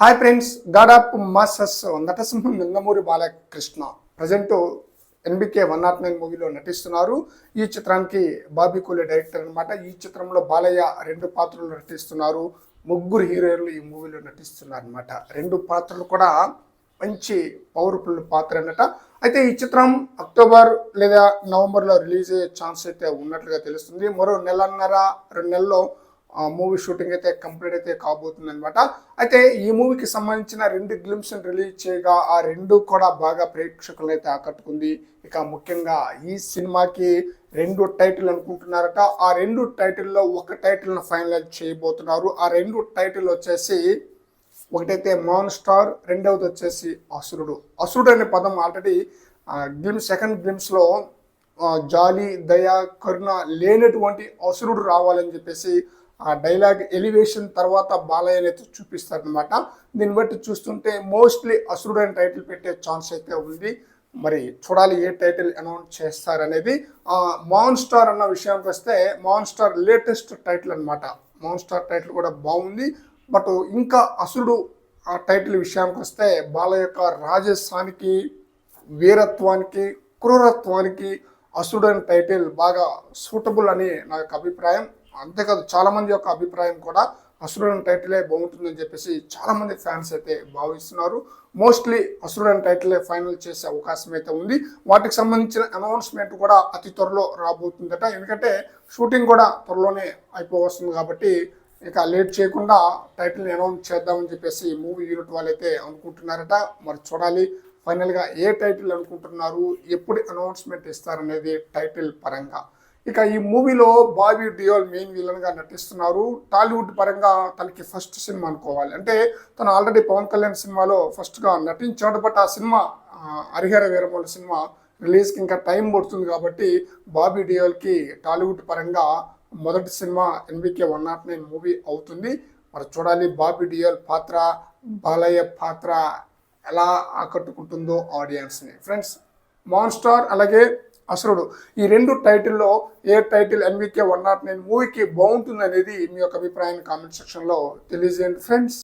Hi friends god of masters నటసింహం Nandamuri Balakrishna. Present NBK one not nine మూవీలో నటిస్తున్నారు. ఈ చిత్రానికి బాబీ కోలే డైరెక్టర్ అన్నమాట. ఈ చిత్రంలో బాలయ్య రెండు పాత్రలు నటిస్తున్నారు. ముగ్గురు హీరోయిన్లు ఈ మూవీలో నటిస్తున్నారు అనమాట రెండు పాత్రలు కూడా మంచి పవర్ఫుల్ పాత్ర అన్నట. అయితే ఈ చిత్రం అక్టోబర్ లేదా నవంబర్లో రిలీజ్ అయ్యే ఛాన్స్ అయితే ఉన్నట్లుగా తెలుస్తుంది. మరో నెలన్నర రెండు నెలల్లో మూవీ షూటింగ్ అయితే కంప్లీట్ అయితే కాబోతుంది అనమాట అయితే ఈ మూవీకి సంబంధించిన రెండు గ్లిమ్స్ రిలీజ్ చేయగా ఆ రెండు కూడా బాగా ప్రేక్షకులను అయితే ఆకట్టుకుంది. ఇక ముఖ్యంగా ఈ సినిమాకి రెండు టైటిల్ అనుకుంటున్నారట. ఆ రెండు టైటిల్లో ఒక టైటిల్ను ఫైనలైజ్ చేయబోతున్నారు. ఆ రెండు టైటిల్ వచ్చేసి ఒకటైతే మాన్ స్టార్ రెండవది వచ్చేసి అసురుడు. అసురుడు అనే పదం ఆల్రెడీ గ్లిమ్స్ సెకండ్ గ్లిమ్స్లో జాలి దయ కరుణ లేనటువంటి అసురుడు రావాలని చెప్పేసి ఆ డైలాగ్ ఎలివేషన్ తర్వాత బాలయ్య అయితే చూపిస్తారనమాట దీన్ని బట్టి చూస్తుంటే మోస్ట్లీ అసురుడు టైటిల్ పెట్టే ఛాన్స్ అయితే ఉంది. మరి చూడాలి ఏ టైటిల్ అనౌన్స్ చేస్తారనేది. మాన్ స్టార్ అన్న విషయానికి వస్తే మాన్ స్టార్ లేటెస్ట్ టైటిల్ అనమాట మాన్ స్టార్ టైటిల్ కూడా బాగుంది. బట్ ఇంకా అసురుడు ఆ టైటిల్ విషయానికి వస్తే బాల యొక్క రాజస్థానికి వీరత్వానికి క్రూరత్వానికి అసురుడు అనే టైటిల్ బాగా సూటబుల్ అని నా యొక్క అభిప్రాయం. అంతేకాదు చాలామంది యొక్క అభిప్రాయం కూడా అసురుడన్ టైటిలే బాగుంటుందని చెప్పేసి చాలామంది ఫ్యాన్స్ అయితే భావిస్తున్నారు. మోస్ట్లీ అసురుడన్ టైటిలే ఫైనల్ చేసే అవకాశం అయితే ఉంది. వాటికి సంబంధించిన అనౌన్స్మెంట్ కూడా అతి త్వరలో రాబోతుందట. ఎందుకంటే షూటింగ్ కూడా త్వరలోనే అయిపోవస్తుంది కాబట్టి ఇక లేట్ చేయకుండా టైటిల్ని అనౌన్స్ చేద్దామని చెప్పేసి మూవీ యూనిట్ వాళ్ళైతే అనుకుంటున్నారట. మరి చూడాలి ఫైనల్గా ఏ టైటిల్ అనుకుంటున్నారు ఎప్పుడు అనౌన్స్మెంట్ ఇస్తారనేది టైటిల్ పరంగా. ఇక ఈ మూవీలో బాబీ డియోల్ మెయిన్ విలన్గా నటిస్తున్నారు. టాలీవుడ్ పరంగా తనకి ఫస్ట్ సినిమా అనుకోవాలి. అంటే తను ఆల్రెడీ పవన్ కళ్యాణ్ సినిమాలో ఫస్ట్గా నటించాడు. బట్ ఆ సినిమా హరిహర వీరమూల సినిమా రిలీజ్కి ఇంకా టైం పడుతుంది కాబట్టి బాబీ డియోల్కి టాలీవుడ్ పరంగా మొదటి cinema NBK one not nine movie అవుతుంది. మరి చూడాలి బాబీ డియోల్ పాత్ర బాలయ్య పాత్ర ఎలా ఆకట్టుకుంటుందో ఆడియన్స్ని ఫ్రెండ్స్ మాన్స్టార్ అలాగే అసురుడు ఈ రెండు టైటిల్లో ఏ title NBK one not nine మూవీకి బాగుంటుంది అనేది మీ యొక్క అభిప్రాయాన్ని కామెంట్ సెక్షన్లో తెలియజేయండి ఫ్రెండ్స్.